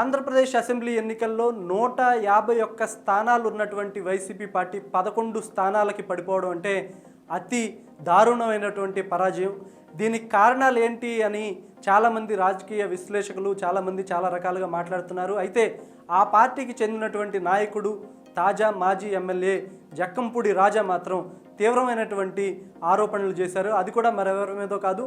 Andhra Pradesh assembly ఎన్నికల్లో నూట యాభై ఒక్క స్థానాలు ఉన్నటువంటి వైసీపీ పార్టీ పదకొండు స్థానాలకి పడిపోవడం అంటే అతి దారుణమైనటువంటి పరాజయం. దీనికి కారణాలు ఏంటి అని చాలామంది రాజకీయ విశ్లేషకులు చాలామంది చాలా రకాలుగా మాట్లాడుతున్నారు. అయితే ఆ పార్టీకి చెందినటువంటి నాయకుడు తాజా మాజీ ఎమ్మెల్యే జక్కంపూడి రాజా మాత్రం తీవ్రమైనటువంటి ఆరోపణలు చేశారు. అది కూడా మరెవరి మీదో కాదు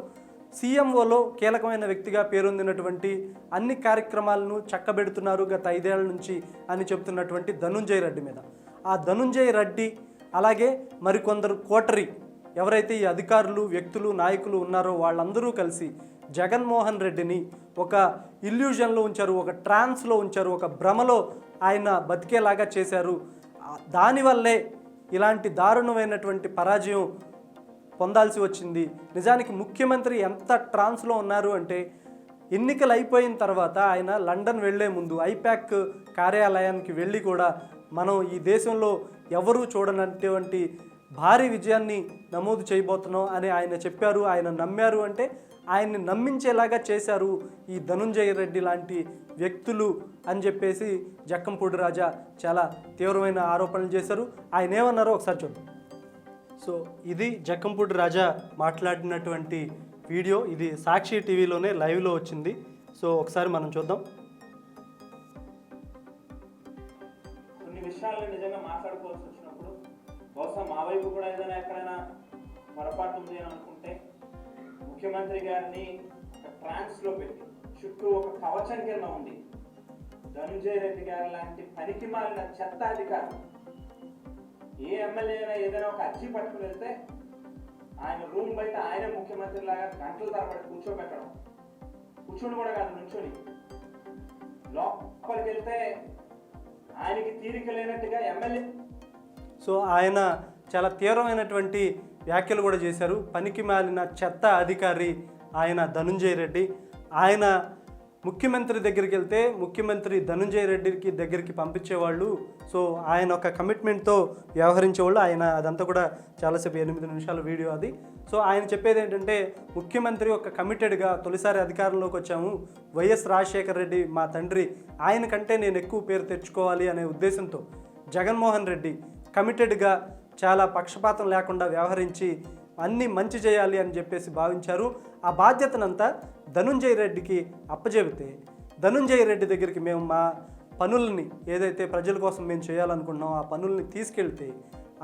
సీఎంఓలో కీలకమైన వ్యక్తిగా పేరొందినటువంటి అన్ని కార్యక్రమాలను చక్కబెడుతున్నారు గత ఐదేళ్ళ నుంచి అని చెప్తున్నటువంటి ధనుంజయ రెడ్డి మీద. ఆ ధనుంజయ రెడ్డి అలాగే మరికొందరు కోటరి ఎవరైతే ఈ అధికారులు వ్యక్తులు నాయకులు ఉన్నారో వాళ్ళందరూ కలిసి జగన్మోహన్ రెడ్డిని ఒక ఇల్యూజన్లో ఉంచారు ఒక ట్రాన్స్లో ఉంచారు ఒక భ్రమలో ఆయన బతికేలాగా చేశారు. దానివల్లే ఇలాంటి దారుణమైనటువంటి పరాజయం పొందాల్సి వచ్చింది. నిజానికి ముఖ్యమంత్రి ఎంత ట్రాన్స్లో ఉన్నారు అంటే ఎన్నికలు అయిపోయిన తర్వాత ఆయన లండన్ వెళ్ళే ముందు ఐపాక్ కార్యాలయానికి వెళ్ళి కూడా మనం ఈ దేశంలో ఎవరూ చూడనటువంటి భారీ విజయాన్ని నమోదు చేయబోతున్నాం అని ఆయన చెప్పారు ఆయన నమ్మారు అంటే ఆయన్ని నమ్మించేలాగా చేశారు ఈ ధనుంజయ రెడ్డి లాంటి వ్యక్తులు అని చెప్పేసి జక్కంపూడి రాజా చాలా తీవ్రమైన ఆరోపణలు చేశారు. ఆయన ఏమన్నారో ఒకసారి చూద్దాం. సో ఇది జక్కంపూడి రాజా మాట్లాడినటువంటి వీడియో. ఇది సాక్షి టీవీలోనే లైవ్లో వచ్చింది. సో ఒకసారి మనం చూద్దాం. కొన్ని విషయాలను నిజంగా మాట్లాడుకోవాల్సి వచ్చినప్పుడు బహుశా మా వైపు కూడా ఏదైనా ఎక్కడైనా పొరపాటు ఉంది అని అనుకుంటే ముఖ్యమంత్రి గారిని ఒక ట్రాన్స్లో పెట్టి చుట్టూ ఒక కవచం కింద ఉంది ధనుంజయ రెడ్డి గారి లాంటి పనికి మాలిన చెత్త అధికారులు ఏ ఎమ్మెల్యే అయినా ఏదైనా ఒక అర్జీ పట్టుకుని వెళ్తే ఆయన రూమ్ బయట ఆయన ముఖ్యమంత్రి లాగా గంటల తరబడి కూర్చోబెట్టడం. కూర్చొని కూడా కాదు నుంచొని. లోపలికి వెళ్తే ఆయనకి తీరిక లేనట్టుగా ఎమ్మెల్యే సో ఆయన చాలా తీవ్రమైనటువంటి వ్యాఖ్యలు కూడా చేశారు. పనికి మాలిన చెత్త అధికారి ఆయన ధనుంజయ రెడ్డి. ఆయన ముఖ్యమంత్రి దగ్గరికి వెళ్తే ముఖ్యమంత్రి ధనుంజయ రెడ్డికి దగ్గరికి పంపించేవాళ్ళు. సో ఆయన ఒక కమిట్మెంట్తో వ్యవహరించేవాళ్ళు. ఆయన అదంతా కూడా చాలాసేపు ఎనిమిది నిమిషాల వీడియో అది. సో ఆయన చెప్పేది ఏంటంటే ముఖ్యమంత్రి ఒక కమిటెడ్గా తొలిసారి అధికారంలోకి వచ్చాము. వైఎస్ రాజశేఖర రెడ్డి మా తండ్రి. ఆయన కంటే నేను ఎక్కువ పేరు తెచ్చుకోవాలి అనే ఉద్దేశంతో జగన్మోహన్ రెడ్డి కమిటెడ్గా చాలా పక్షపాతం లేకుండా వ్యవహరించి అన్నీ మంచి చేయాలి అని చెప్పేసి భావించారు. ఆ బాధ్యతనంతా ధనుంజయ రెడ్డికి అప్పచెబితే ధనుంజయ రెడ్డి దగ్గరికి మేము మా పనుల్ని ఏదైతే ప్రజల కోసం మేము చేయాలనుకుంటున్నామో ఆ పనుల్ని తీసుకెళ్తే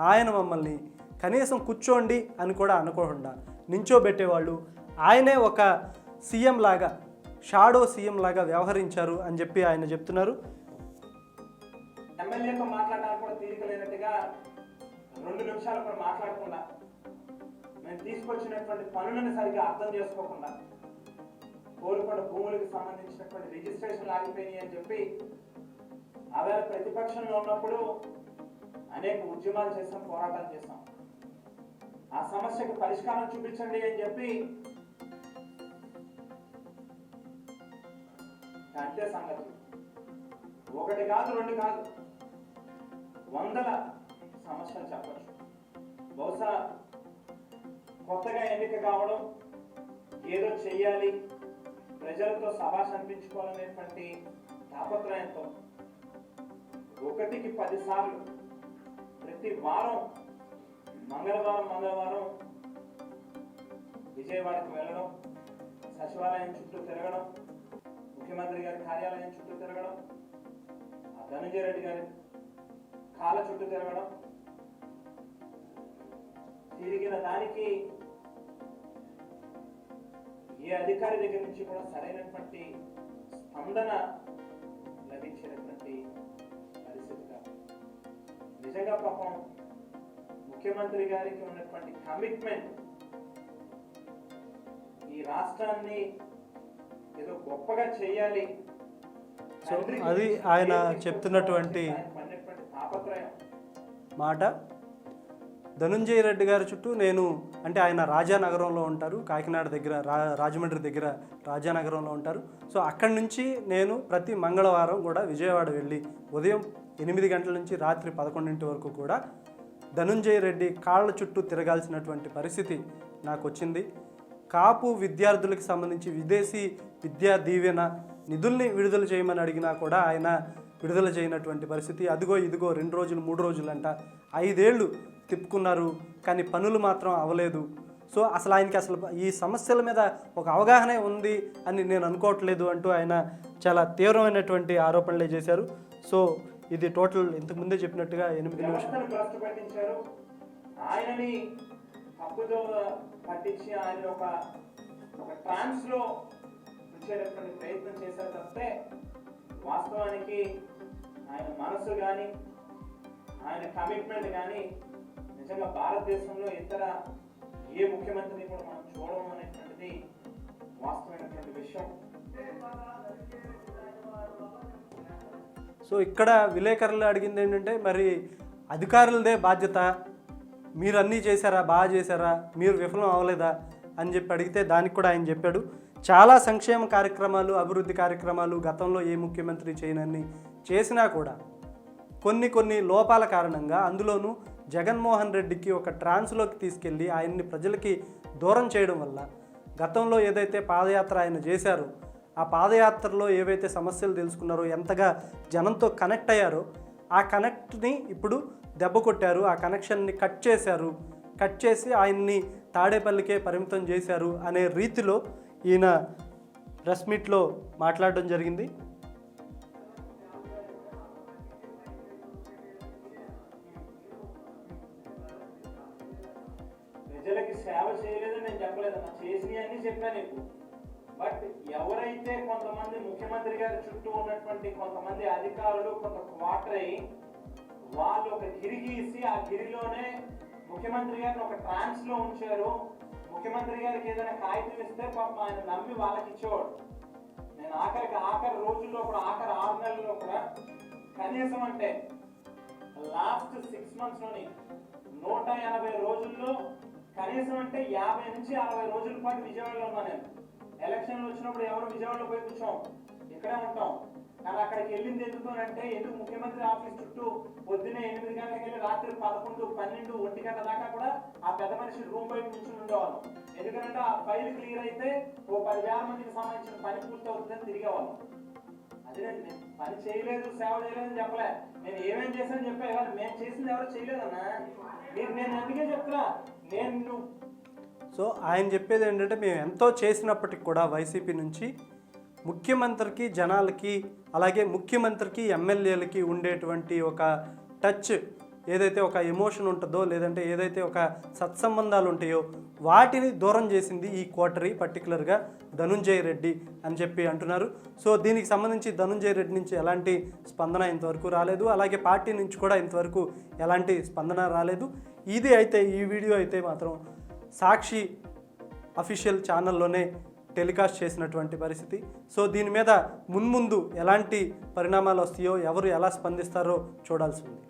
ఆయన మమ్మల్ని కనీసం కూర్చోండి అని కూడా అనుకోకుండా నించోబెట్టేవాళ్ళు. ఆయనే ఒక సీఎం లాగా షాడో సీఎం లాగా వ్యవహరించారు అని చెప్పి ఆయన చెప్తున్నారు. ఎమ్మెల్యేతో మాట్లాడడానికి కూడా తీరిక లేనట్టుగా రెండు నిమిషాలు కూడా మాట్లాడకుండా మేము తీసుకొచ్చినటువంటి పనులను సరిగ్గా అర్థం చేసుకోకుండా కోరుకొండ భూములకు సంబంధించినటువంటి రిజిస్ట్రేషన్ ఆగిపోయినాయి అని చెప్పి ఆవేళ ప్రతిపక్షంలో ఉన్నప్పుడు అనేక ఉద్యమాలు చేసాం పోరాటాలు చేసాం ఆ సమస్యకు పరిష్కారం చూపించండి అని చెప్పి అంతే సంగతి. ఒకటి కాదు రెండు కాదు. వందల సమస్యలు చెప్పచ్చు. బహుశా కొత్తగా ఎన్నిక కావడం ఏదో చెయ్యాలి ప్రజలతో సభాష్ అనిపించుకోవాలనేటువంటి తాపత్రయంతో ఒకటికి పదిసార్లు ప్రతి వారం మంగళవారం మంగళవారం విజయవాడకు వెళ్ళడం సచివాలయం చుట్టూ తిరగడం ముఖ్యమంత్రి గారి కార్యాలయం చుట్టూ తిరగడం ఆ ధనంజయ రెడ్డి గారి కాళ్ళ చుట్టూ తిరగడం తిరిగిన దానికి ఏ అధికారి దగ్గర నుంచి కూడా సరైనటువంటి స్పందన లభించినటువంటి పరిస్థితి కాదు. నిజంగా పాపం ముఖ్యమంత్రి గారికి ఉన్నటువంటి కమిట్మెంట్ ఈ రాష్ట్రాన్ని ఏదో గొప్పగా చేయాలి. అది ఆయన చెప్తున్నటువంటి తాపత్రయం. మాట ధనుంజయ రెడ్డి గారి చుట్టూ నేను అంటే ఆయన రాజానగరంలో ఉంటారు కాకినాడ దగ్గర రా రాజమండ్రి దగ్గర రాజానగరంలో ఉంటారు. సో అక్కడి నుంచి నేను ప్రతి మంగళవారం కూడా విజయవాడ వెళ్ళి ఉదయం ఎనిమిది గంటల నుంచి రాత్రి పదకొండింటి వరకు కూడా ధనుంజయ రెడ్డి కాళ్ళ చుట్టూ తిరగాల్సినటువంటి పరిస్థితి నాకు వచ్చింది కాపు విద్యార్థులకు సంబంధించి విదేశీ విద్యా దీవెన నిధుల్ని విడుదల చేయమని అడిగినా కూడా ఆయన విడుదల చేయనటువంటి పరిస్థితి. అదిగో ఇదిగో రెండు రోజులు మూడు రోజులంట. ఐదేళ్ళు తిప్పుకున్నారు కానీ పనులు మాత్రం అవ్వలేదు సో అసలు ఆయనకి అసలు ఈ సమస్యల మీద ఒక అవగాహనే ఉంది అని నేను అనుకోవట్లేదు అంటూ ఆయన చాలా తీవ్రమైనటువంటి ఆరోపణలే చేశారు. సో ఇది టోటల్ ఇంతకుముందే చెప్పినట్టుగా ఎనిమిది నిమిషాలు. ఆయనని తప్పుదో పట్టించి ఆయన ఒక ఒక ప్రయత్నం చేశారు తప్పితే వాస్తవానికి ఆయన మనసు కానీ ఆయన కమిట్మెంట్ కానీ నిజంగా భారతదేశంలో ఇతర ఏ ముఖ్యమంత్రిని కూడా మనం చూడడం అనేటువంటిది వాస్తవమైనటువంటి విషయం. సో ఇక్కడ విలేకరులు అడిగింది ఏంటంటే మరి అధికారులదే బాధ్యత? మీరు అన్నీ చేశారా? బాగా చేశారా? మీరు విఫలం అవ్వలేదా? అని చెప్పి అడిగితే దానికి కూడా ఆయన చెప్పాడు. చాలా సంక్షేమ కార్యక్రమాలు అభివృద్ధి కార్యక్రమాలు గతంలో ఏ ముఖ్యమంత్రి చేయనన్ని చేసినా కూడా కొన్ని కొన్ని లోపాల కారణంగా అందులోనూ జగన్మోహన్ రెడ్డికి ఒక ట్రాన్స్లోకి తీసుకెళ్ళి ఆయన్ని ప్రజలకి దూరం చేయడం వల్ల గతంలో ఏదైతే పాదయాత్ర ఆయన చేశారో ఆ పాదయాత్రలో ఏవైతే సమస్యలు తెలుసుకున్నారో ఎంతగా జనంతో కనెక్ట్ అయ్యారో ఆ కనెక్ట్ని ఇప్పుడు దెబ్బ కొట్టారు ఆ కనెక్షన్ని కట్ చేశారు కట్ చేసి ఆయన్ని తాడేపల్లికే పరిమితం చేశారు అనే రీతిలో ఈయన ప్రెస్ మీట్లో మాట్లాడడం జరిగింది. ప్రజలకి సేవ చేయలేదని నేను చెప్పలేదమ్మా చేసినవి అని చెప్పాను నీకు. బట్ ఎవరైతే కొంతమంది ముఖ్యమంత్రి గారి చుట్టూ ఉన్నటువంటి కొంతమంది అధికారులు కొంత క్వార్టర్ అయ్యి వాళ్ళు ఒక గిరి గీసి ఆ గిరిలోనే ముఖ్యమంత్రి గారిని ఒక ట్రాన్స్లో ఉంచారు. ముఖ్యమంత్రి గారికి ఏదైనా కాగితం ఇస్తే పాపం ఆయన నమ్మి వాళ్ళకి ఇచ్చేవాడు నేను ఆఖరికి ఆఖరి రోజుల్లో కూడా ఆఖరి ఆరు నెలల్లో కూడా కనీసం అంటే లాస్ట్ సిక్స్ మంత్స్లోని నూట ఎనభై రోజుల్లో కనీసం అంటే యాభై నుంచి అరవై రోజుల పాటు విజయవాడలో ఉన్నా నేను. ఎలక్షన్లు వచ్చినప్పుడు ఎవరు విజయవాడలో పోయి కూర్చోం? ఇక్కడే ఉంటాం. కానీ అక్కడికి వెళ్ళింది ఎందుకు అంటే ఎందుకు ముఖ్యమంత్రి ఆఫీస్ చుట్టూ పొద్దున్నే ఎనిమిది గంటలకు వెళ్ళి రాత్రి పదకొండు పన్నెండు ఒంటి గంట దాకా కూడా ఆ పెద్ద మనిషి రూమ్ బయట నుంచి ఉండేవాళ్ళం. ఎందుకంటే ఆ ఫైల్ క్లియర్ అయితే ఓ పదివేల మందికి సంబంధించిన పని పూర్తి అవుతుందని తిరిగేవాళ్ళం. అదే నేను పని చేయలేదు సేవ చేయలేదు చెప్పలే. నేను ఏమేం చేశాను చెప్పా ఇవాళ మేము చేసింది ఎవరు చేయలేదన్నా. మీరు నేను అందుకే చెప్తున్నా నేను సో ఆయన చెప్పేది ఏంటంటే మేము ఎంతో చేసినప్పటికి కూడా వైసీపీ నుంచి ముఖ్యమంత్రికి జనాలకి అలాగే ముఖ్యమంత్రికి ఎమ్మెల్యేలకి ఉండేటువంటి ఒక టచ్ ఏదైతే ఒక ఎమోషన్ ఉంటుందో లేదంటే ఏదైతే ఒక సత్సంబంధాలు ఉంటాయో వాటిని దూరం చేసింది ఈ కోటరీ పర్టికులర్గా ధనుంజయ రెడ్డి అని చెప్పి అంటున్నారు. సో దీనికి సంబంధించి ధనుంజయ రెడ్డి నుంచి ఎలాంటి స్పందన ఇంతవరకు రాలేదు. అలాగే పార్టీ నుంచి కూడా ఇంతవరకు ఎలాంటి స్పందన రాలేదు. ఇది అయితే ఈ వీడియో అయితే మాత్రం సాక్షి అఫీషియల్ ఛానల్లోనే టెలికాస్ట్ చేసినటువంటి పరిస్థితి. సో దీని మీద మున్ముందు ఎలాంటి పరిణామాలు వస్తాయో ఎవరు ఎలా స్పందిస్తారో చూడాల్సి ఉంది.